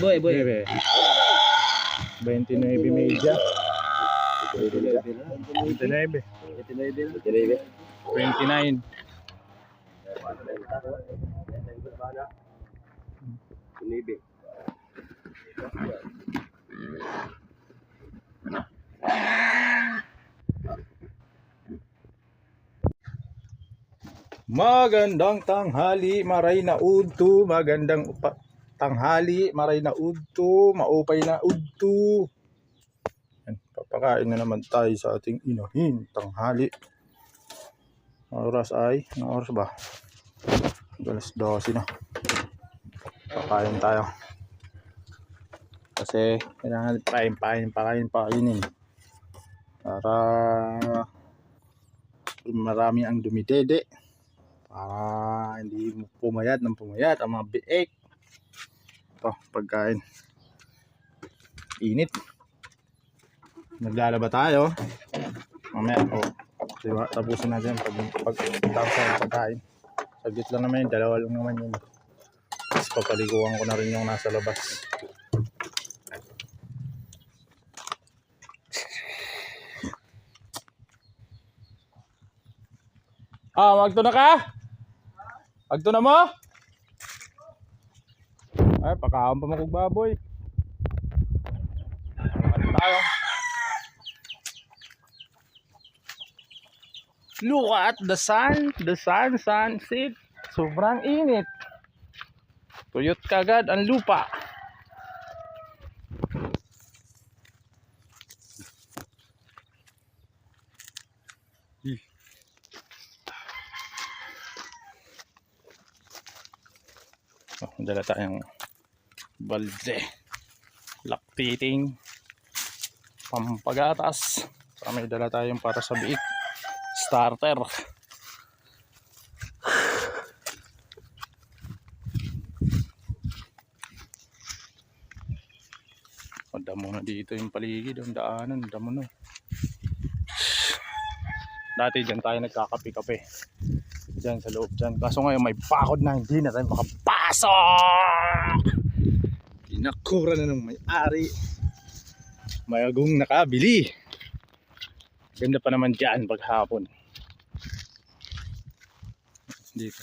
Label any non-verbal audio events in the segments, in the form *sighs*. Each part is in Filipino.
Boy, boy. Bebe. 29 media. 29. 29. Magandang tanghali, maray na udto, magandang upa- tanghali, maray na udto, maupay na udto. Yan, papakain na naman tayo sa ating inahin, tanghali. Ang Oras ay, anong oras ba? Alas 12 na. Pakain tayo. Kasi kailangan pain, pain, pakain, pakainin. Para marami ang dumidede para hindi pumayat ng pumayat ang mga biik. Ito, pagkain. Init. Naglalaba tayo. Mamaya, oh, diba, tapusin natin pag, pag tapos ng pagkain. Saglit lang naman yun, dalawa lang naman yun. Tapos papaliguan ko na rin yung nasa labas. Ah, magto na ka? Agto na mo? Ay, pakaon pa mo kog baboy. Tayo? Look at the sun, the sun, sunset. Sobrang init. Tuyot kagad ang lupa. Oh, dala tayong balde. Lactating. Pampagatas. Saka may dala tayong para sa biik. Starter. *sighs* Ang damo na dito yung paligid. Ang daanan. Damo na. Dati dyan tayo nagkakape-kape dyan sa loob dyan. Kaso ngayon may bakod na hindi na tayo makapasok. Pinakura na ng may-ari. Mayagong nakabili. Ganda pa naman dyan paghapon. Dito.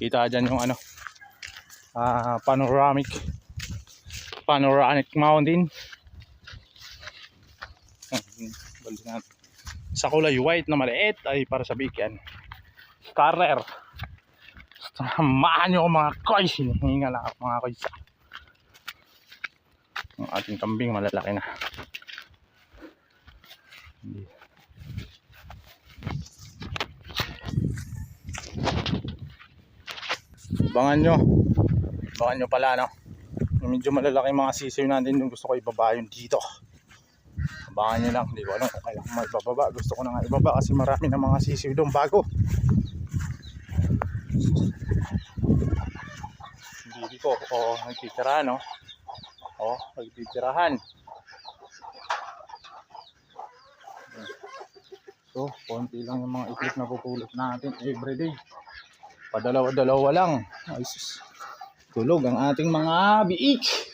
Kita dyan yung ano. ah panoramic. Panoramic mountain. Hmm, Balik natin sa kulay white na maliit ay para sa bigyan. Carrer. Samahan nyo ako mga koys. Hinihinga lang ako mga koys. Ang ating kambing malalaki na. Hindi. Bangan nyo. Bangan nyo pala no. Medyo malalaki mga sisiw natin yung gusto ko ibaba yung dito. Abangan nyo lang, hindi ko alam kung kailangan may bababa. Gusto ko na nga ibaba kasi marami na mga sisiw doon bago. Hindi ko, o oh, nagtitirahan, no? O, oh, nagtitirahan. So, konti lang yung mga iklip na pupulot natin everyday. Padalawa-dalawa lang. Ay, sus. Tulog ang ating mga biik.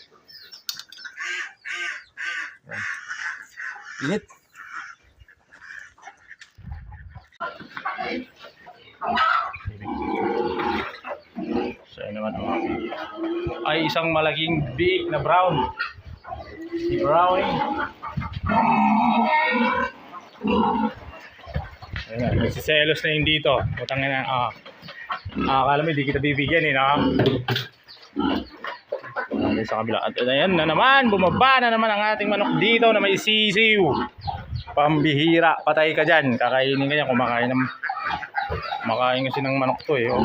Init. So, yun naman ang ay isang malaking big na brown. Si Brownie. Ayan, nagsiselos na yun dito. Utang na, ah. Ah, akala mo hindi kita bibigyan eh, no? natin sa kabila. At ayan na naman, bumaba na naman ang ating manok dito na may sisiw. Pambihira, patay ka dyan. Kakainin ka dyan, kumakain ng... Kumakain kasi ng manok to eh. Oh.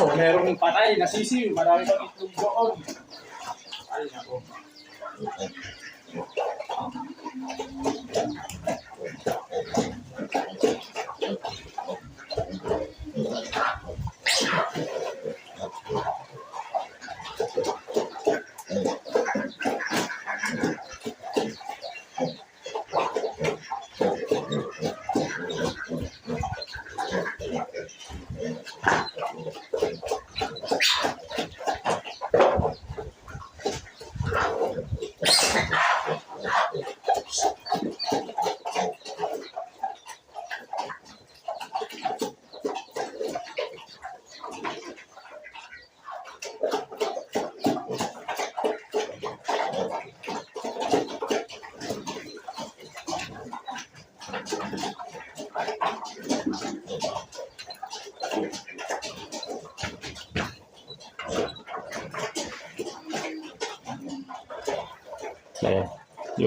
So, merong patay, nasisiw, marami pang itlog doon. Ay, nako. Ayan.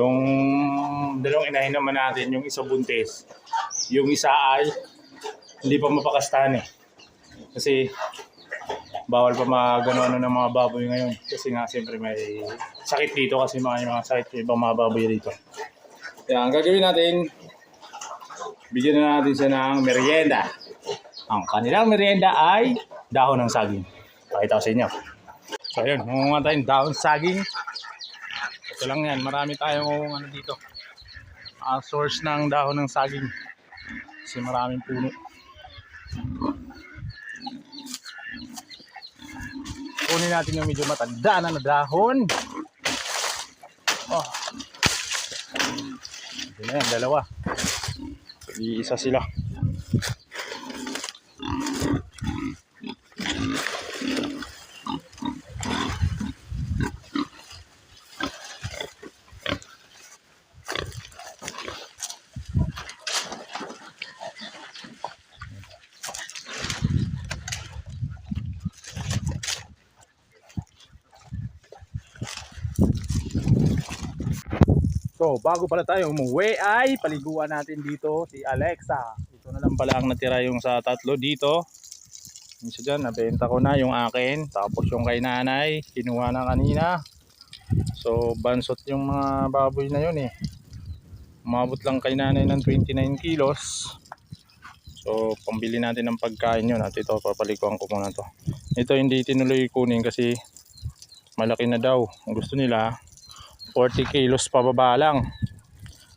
Yung dalawang inahin naman natin, yung isa buntis. Yung isa ay hindi pa mapakastahan eh. Kasi bawal pa magano-ano ng mga baboy ngayon. Kasi nga siyempre may sakit dito kasi mga, mga sakit yung ibang mga baboy dito. Kaya ang gagawin natin, bigyan na natin siya ng merienda. Ang kanilang merienda ay dahon ng saging. Pakita ko sa inyo. So ayun, mungunga tayong dahon saging. Ito lang yan, marami tayong ano dito. ah, source ng dahon ng saging. Kasi maraming puno. Kunin natin yung medyo matanda na dahon. Oh. Ito na yan, dalawa. Iisa sila. So, bago pala tayo umuwi ay paliguan natin dito si Alexa. Ito na lang pala ang natira yung sa tatlo dito. Isa dyan, nabenta ko na yung akin. Tapos yung kay nanay, kinuha na kanina. So, bansot yung mga baboy na yun eh. Umabot lang kay nanay ng 29 kilos. So, pambili natin ng pagkain yun. At ito, papaliguan ko muna to. Ito hindi tinuloy kunin kasi malaki na daw. Gusto nila, 40 kilos pababa lang.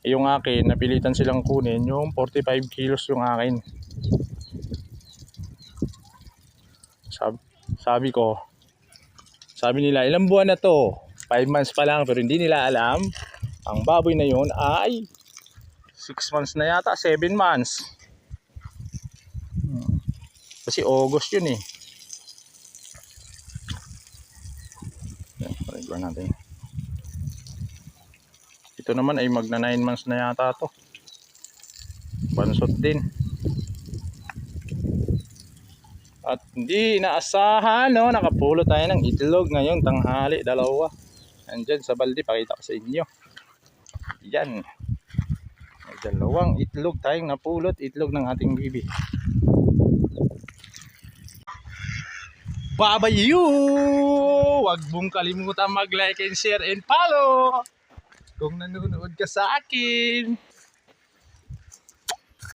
Yung akin, napilitan silang kunin yung 45 kilos yung akin. Sabi, sabi ko, sabi nila, ilang buwan na to? 5 months pa lang, pero hindi nila alam. Ang baboy na yun ay 6 months na yata, 7 months. Hmm. Kasi August yun eh. Yan, paliguan natin. Ito naman ay magna 9 months na yata to. Bansot din. At hindi inaasahan, no? Nakapulo tayo ng itlog ngayong tanghali, dalawa. Andyan sa balde, pakita ko sa inyo. Yan. May dalawang itlog tayong napulot, itlog ng ating bibi. Babayu! Huwag mong kalimutan mag-like and share and follow! Kung nanonood ka sa akin.